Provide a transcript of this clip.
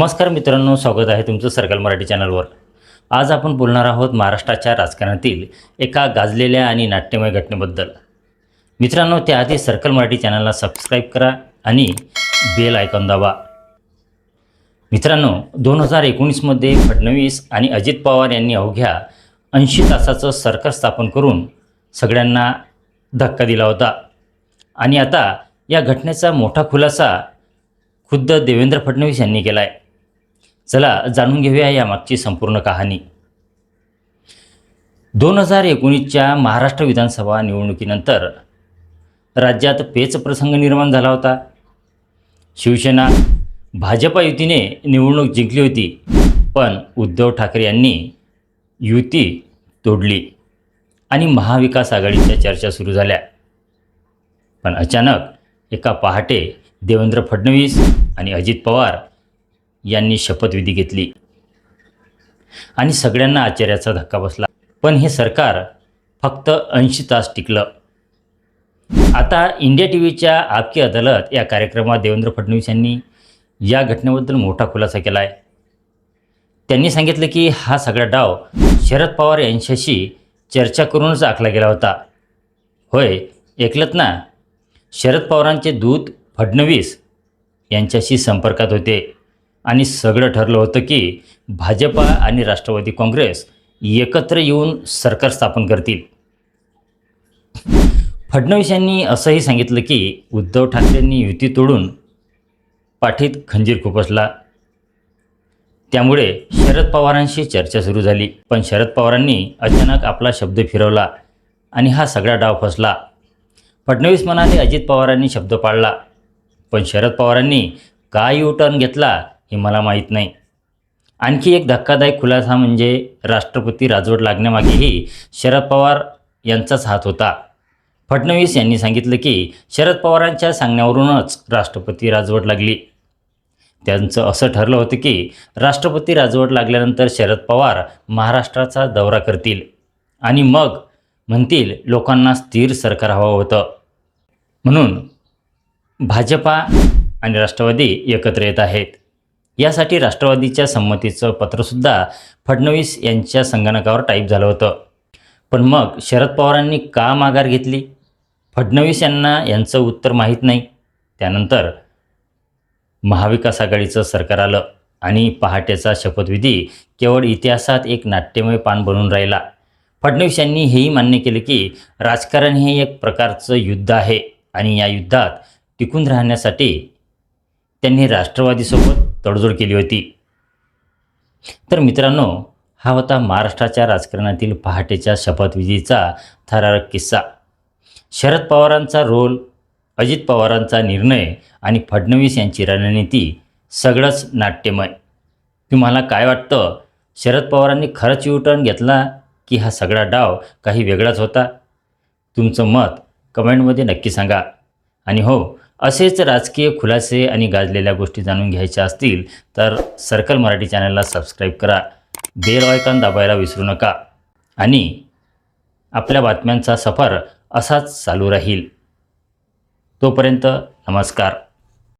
नमस्कार मित्रांनो स्वागत आहे तुमचं सर्कल मराठी चॅनलवर. आज आपण बोलणार आहोत महाराष्ट्राच्या राजकारणातील एका गाजलेल्या आणि नाट्यमय घटनेबद्दल. मित्रांनो त्याआधी सर्कल मराठी चॅनलला सबस्क्राईब करा आणि बेल आयकॉन दाबा. मित्रांनो दोन हजार एकोणीसमध्ये फडणवीस आणि अजित पवार यांनी अवघ्या ऐंशी तासाचं सरकार स्थापन करून सगळ्यांना धक्का दिला होता. आणि आता या घटनेचा मोठा खुलासा खुद्द देवेंद्र फडणवीस यांनी केला आहे चला जाणून घेऊया यामागची संपूर्ण कहाणी. दोन हजार एकोणीसच्या महाराष्ट्र विधानसभा निवडणुकीनंतर राज्यात पेच प्रसंग निर्माण झाला होता. शिवसेना भाजपा युतीने निवडणूक जिंकली होती पण उद्धव ठाकरे यांनी युती तोडली आणि महाविकास आघाडीच्या चर्चा सुरू झाल्या. पण अचानक एका पहाटे देवेंद्र फडणवीस आणि अजित पवार यांनी शपथविधी घेतली. आणि सगळ्यांना आश्चर्याचा धक्का बसला. पण हे सरकार फक्त ऐंशी तास टिकलं. आता इंडिया टी व्हीच्या आपकी अदालत या कार्यक्रमात देवेंद्र फडणवीस यांनी या घटनेबद्दल मोठा खुलासा केला आहे त्यांनी सांगितलं की हा सगळा डाव शरद पवार यांच्याशी चर्चा करूनच आखला गेला होता. होय ऐकलत ना? शरद पवारांचे दूत फडणवीस यांच्याशी संपर्कात होते. आणि सगळं ठरलं होतं की भाजपा आणि राष्ट्रवादी काँग्रेस एकत्र येऊन सरकार स्थापन करतील. फडणवीस यांनी असंही सांगितलं की उद्धव ठाकरेंनी युती तोडून पाठीत खंजीर खुपसला. त्यामुळे शरद पवारांशी चर्चा सुरू झाली. पण शरद पवारांनी अचानक आपला शब्द फिरवला आणि हा सगळा डाव फसला. फडणवीस म्हणाले अजित पवारांनी शब्द पाळला. पण शरद पवारांनी का यू टर्न घेतला हे मला माहीत नाही. आणखी एक धक्कादायक खुलासा म्हणजे राष्ट्रपती राजवट लागण्यामागेही शरद पवार यांचाच हात होता. फडणवीस यांनी सांगितलं की शरद पवारांच्या सांगण्यावरूनच राष्ट्रपती राजवट लागली. त्यांचं असं ठरलं होतं की राष्ट्रपती राजवट लागल्यानंतर शरद पवार महाराष्ट्राचा दौरा करतील आणि मग म्हणतील लोकांना स्थिर सरकार हवं होतं. म्हणून भाजपा आणि राष्ट्रवादी एकत्र येत आहेत. यासाठी राष्ट्रवादीच्या संमतीचं पत्रसुद्धा फडणवीस यांच्या संगणकावर टाईप झालं होतं. पण मग शरद पवारांनी का माघार घेतली? फडणवीस यांना यांचं उत्तर माहीत नाही. त्यानंतर महाविकास आघाडीचं सरकार आलं आणि पहाटेचा शपथविधी केवळ इतिहासात एक नाट्यमय पान बनून राहिला. फडणवीस यांनी हेही मान्य केले की राजकारण हे एक प्रकारचं युद्ध आहे आणि या युद्धात टिकून राहण्यासाठी त्यांनी राष्ट्रवादीसोबत तडजोड केली होती. तर मित्रांनो हा होता महाराष्ट्राच्या राजकारणातील पहाटेच्या शपथविधीचा थरारक किस्सा. शरद पवारांचा रोल अजित पवारांचा निर्णय आणि फडणवीस यांची रणनीती सगळंच नाट्यमय. तुम्हाला काय वाटतं? शरद पवारांनी खरंच युटर्न घेतला की हा सगळा डाव काही वेगळाच होता? तुमचं मत कमेंटमध्ये नक्की सांगा. आणि हो असेच राजकीय खुलासे आणि गाजलेल्या गोष्टी जाणून घ्यायच्या असतील तर सर्कल मराठी चॅनलला सबस्क्राईब करा. बेल आयकॉन दाबायला विसरू नका. आणि आपल्या बातम्यांचा सफर असाच चालू राहील. तोपर्यंत नमस्कार.